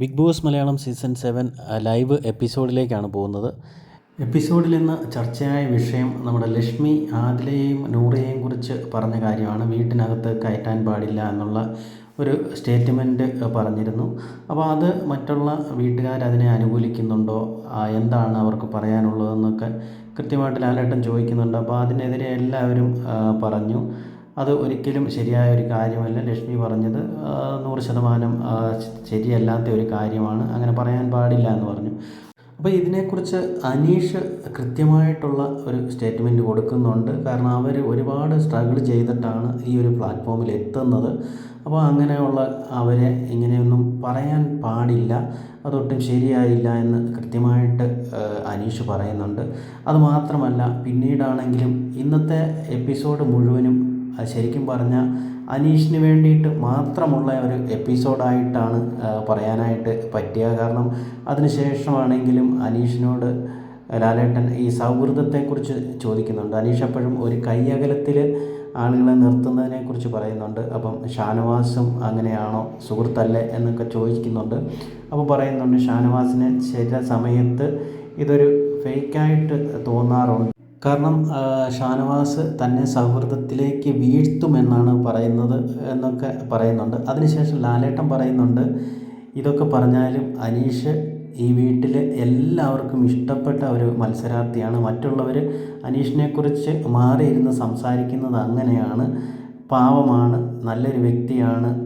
Big Boss Malayalam season seven live എപ്പിസോഡിലേക്കാണ് പോകുന്നത്. എപ്പിസോഡിൽ ഇന്ന് ചർച്ചയായ വിഷയം നമ്മുടെ ലക്ഷ്മി ആദിലയെയും നൂറയെയും കുറിച്ച് പറഞ്ഞ കാര്യമാണ്. വീട്ടിനകത്ത് കയറ്റാൻ പാടില്ല എന്നുള്ള ഒരു സ്റ്റേറ്റ്മെന്റ് പറഞ്ഞിരുന്നു. അപ്പോൾ അത് മറ്റുള്ള വീട്ടുകാർ അതിനെ അനുകൂലിക്കുന്നുണ്ടോ? എന്താണ് അവർക്ക് പറയാനുള്ളതെന്നൊക്കെ കൃത്യമായിട്ട് ലാലേട്ടൻ ചോദിക്കുന്നുണ്ട്. അപ്പോൾ അതിനെതിരെ എല്ലാവരും പറഞ്ഞു. അത് ഒരിക്കലും ശരിയായ ഒരു കാര്യമല്ല. ലക്ഷ്മി പറഞ്ഞത് നൂറ് ശതമാനം ശരിയല്ലാത്ത ഒരു കാര്യമാണ്. അങ്ങനെ പറയാൻ പാടില്ല എന്ന് പറഞ്ഞു. അപ്പോൾ ഇതിനെക്കുറിച്ച് അനീഷ് കൃത്യമായിട്ടുള്ള ഒരു സ്റ്റേറ്റ്മെന്റ് കൊടുക്കുന്നുണ്ട്. കാരണം അവർ ഒരുപാട് സ്ട്രഗിൾ ചെയ്തിട്ടാണ് ഈ ഒരു പ്ലാറ്റ്ഫോമിൽ എത്തുന്നത്. അപ്പോൾ അങ്ങനെയുള്ള അവരെ ഇങ്ങനെയൊന്നും പറയാൻ പാടില്ല. അതൊട്ടും ശരിയായില്ല എന്ന് കൃത്യമായിട്ട് അനീഷ് പറയുന്നുണ്ട്. അതുമാത്രമല്ല പിന്നീടാണെങ്കിലും ഇന്നത്തെ എപ്പിസോഡ് മുഴുവനും അത് ശരിക്കും പറഞ്ഞാൽ അനീഷിന് വേണ്ടിയിട്ട് മാത്രമുള്ള ഒരു എപ്പിസോഡായിട്ടാണ് പറയാനായിട്ട് പറ്റിയ കാരണം അതിനുശേഷമാണെങ്കിലും അനീഷിനോട് ലാലേട്ടൻ ഈ സൗഹൃദത്തെക്കുറിച്ച് ചോദിക്കുന്നുണ്ട്. അനീഷ് എപ്പോഴും ഒരു കൈയകലത്തിൽ ആളുകളെ നിർത്തുന്നതിനെക്കുറിച്ച് പറയുന്നുണ്ട്. അപ്പം ഷാനവാസും അങ്ങനെയാണോ സുഹൃത്തല്ലേ എന്നൊക്കെ ചോദിക്കുന്നുണ്ട്. അപ്പോൾ പറയുന്നുണ്ട് ഷാനവാസിന് ചില സമയത്ത് ഇതൊരു ഫേക്കായിട്ട് തോന്നാറുണ്ട്. കാരണം ഷാനവാസ് തന്നെ സൗഹൃദത്തിലേക്ക് വീഴ്ത്തുമെന്നാണ് പറയുന്നത് എന്നൊക്കെ പറയുന്നുണ്ട്. അതിനുശേഷം ലാലേട്ടൻ പറയുന്നുണ്ട് ഇതൊക്കെ പറഞ്ഞാലും അനീഷ് ഈ വീട്ടിൽ എല്ലാവർക്കും ഇഷ്ടപ്പെട്ട ഒരു മത്സരാർത്ഥിയാണ്. മറ്റുള്ളവർ അനീഷിനെക്കുറിച്ച് മാറിയിരുന്ന് സംസാരിക്കുന്നത് അങ്ങനെയാണ്. പാവമാണ് നല്ലൊരു വ്യക്തിയാണ്.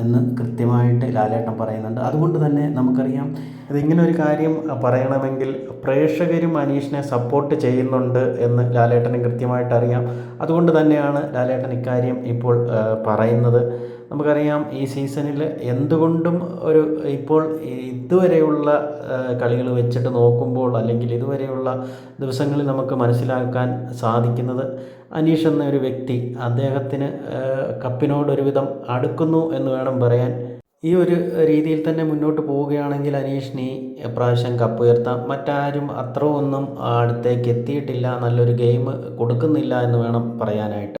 എന്ന് കൃത്യമായിട്ട് ലാലേട്ടൻ പറയുന്നുണ്ട്. അതുകൊണ്ട് തന്നെ നമുക്കറിയാം ഇതിങ്ങനെ ഒരു കാര്യം പറയണമെങ്കിൽ പ്രേക്ഷകരും അനീഷിനെ സപ്പോർട്ട് ചെയ്യുന്നുണ്ട് എന്ന് ലാലേട്ടന് കൃത്യമായിട്ട് അറിയാം അതുകൊണ്ട് തന്നെയാണ് ലാലേട്ടൻ ഇക്കാര്യം ഇപ്പോൾ പറയുന്നത്. നമുക്കറിയാം ഈ സീസണിൽ എന്തുകൊണ്ടും ഒരു ഇപ്പോൾ ഇതുവരെയുള്ള കളികൾ വെച്ചിട്ട് നോക്കുമ്പോൾ അല്ലെങ്കിൽ ഇതുവരെയുള്ള ദിവസങ്ങളിൽ നമുക്ക് മനസ്സിലാക്കാൻ സാധിക്കുന്നത് അനീഷ് എന്ന ഒരു വ്യക്തി അദ്ദേഹത്തിന് കപ്പിനോടൊരുവിധം അടുക്കുന്നു എന്ന് വേണം പറയാൻ. ഈ ഒരു രീതിയിൽ തന്നെ മുന്നോട്ട് പോവുകയാണെങ്കിൽ അനീഷിന് പ്രാവശ്യം കപ്പ് ഉയർത്താം. മറ്റാരും അത്ര ഒന്നും അടുത്തേക്ക് എത്തിയിട്ടില്ല. നല്ലൊരു ഗെയിം കൊടുക്കുന്നില്ല എന്ന് വേണം പറയാനായിട്ട്.